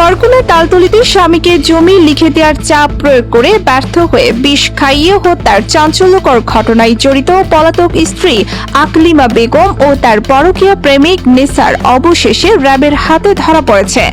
বরগুনা তালতলিতে স্বামীকে জমি লিখে দেওয়ার চাপ প্রয়োগ করে ব্যর্থ হয়ে বিষ খাইয়ে হত্যার চাঞ্চল্যকর ঘটনায় জড়িত পলাতক স্ত্রী আকলিমা বেগম ও তার পরকীয় প্রেমিক নেসার অবশেষে র্যাবের হাতে ধরা পড়েছে।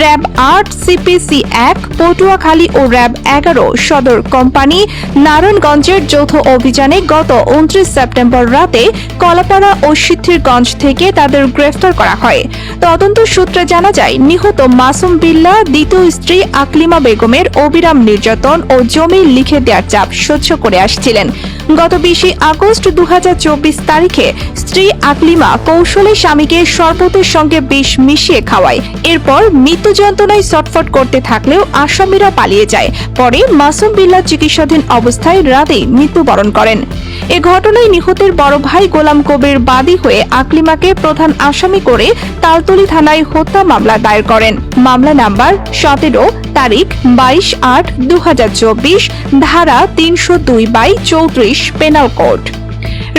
র্যাব আট সিপিসি এক, পটুয়াখালী ও র্যাব এগারো সদর কোম্পানি নারায়ণগঞ্জের যৌথ অভিযানে গত উনত্রিশ সেপ্টেম্বর রাতে কলাপাড়া ও সিদ্ধিরগঞ্জ থেকে তাদের গ্রেফতার করা হয়। তদন্ত সূত্রে জানা যায়, নিহত মাসুম বিল্লা, দ্বিতীয় স্ত্রী আকলিমা বেগমের অবিরাম নির্যাতন ও জমি লিখে দেওয়ার চাপ সহ্য করে আসছিলেন। গত বিশে আগস্ট দু হাজার চব্বিশ তারিখে স্ত্রী আকলিমা কৌশলে স্বামীকে শরবতের সঙ্গে বিষ মিশিয়ে খাওয়ায়। এরপর মৃত্যু যন্ত্রণায় ছটফট করতে থাকলেও আসামিরা পালিয়ে যায়। পরে মাসুম বিল্লা চিকিৎসাধীন অবস্থায় রাতেই মৃত্যুবরণ করেন। এ ঘটনায় নিহতের বড় ভাই গোলাম কবির বাদী হয়ে আকলিমাকে প্রধান আসামি করে তালতলি থানায় হত্যা মামলা দায়ের করেন। মামলা নাম্বার সতেরো, তারিখ বাইশ আট দু ধারা তিনশো দুই বাই চৌত্রিশ, পেনাল কোড।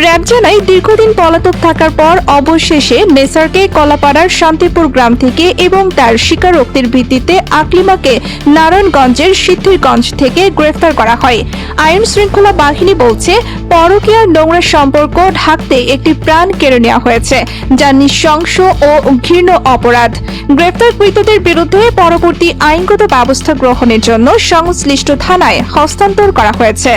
র্যাব জানায়, দীর্ঘদিন পলাতক থাকার পর অবশেষে নেসারকে কলাপাড়ার শান্তিপুর গ্রাম থেকে এবং তার স্বীকারোক্তির ভিত্তিতে আকলিমাকে নারায়ণগঞ্জের সিদ্ধিরগঞ্জ থেকে গ্রেফতার করা হয়। আইন শৃঙ্খলা বাহিনী বলছে পরকীয়ার নোংরা সম্পর্ক ঢাকতে একটি প্রাণ কেড়ে নেওয়া হয়েছে, যা নৃশংস ও ঘৃণ্য অপরাধ। গ্রেফতারকৃতদের বিরুদ্ধে পরবর্তী আইনগত ব্যবস্থা গ্রহণের জন্য সংশ্লিষ্ট থানায় হস্তান্তর করা হয়েছে।